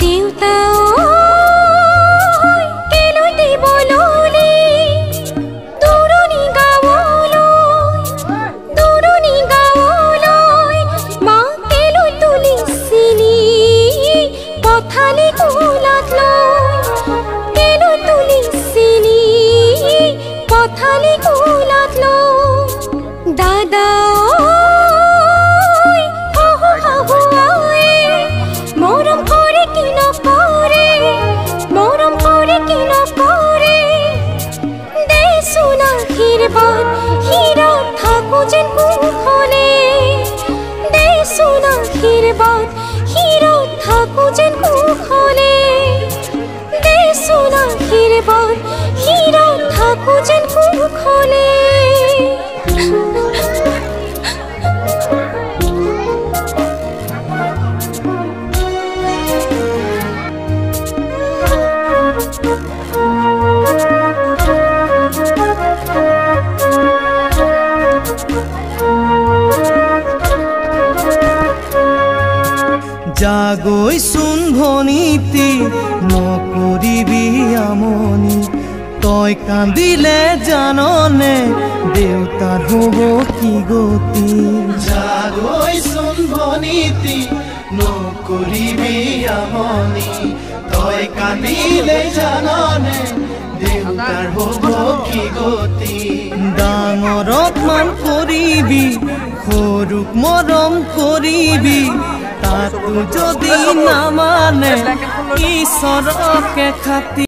দেউতা ঐ, কেলৈ দিবললি? দূৰণি গাঁৱলৈ, দূৰণি গাঁৱলৈ, মাক কেলৈ তুলিছিলি? পঠালি কোলাত লৈ, কেলৈ তুলিছিলি? পঠালি কোলাত লৈ, আশীৰ্বাদ হীৰত থাকো যেন কুশলে দেচোন আশীৰ্বাদ হীৰত থাকো যেন কুশলে দেচোন আশীৰ্বাদ হীৰত থাকো যেন কুশলে জাগৈ চোন ভনীতি নকৰিবি আমনি। তই কান্দিলে জাননে দেউতাৰ হ'ব কি গতি? জাগৈ চোন ভনীতি নকৰিবি আমনি। তই কান্দিলে জাননে দেউতাৰ হ'ব কি গতি? ডাঙৰক মান কৰিবি সৰুক মৰম কৰিবি তাতো যদি নামানে ঈশ্বৰকে খাতি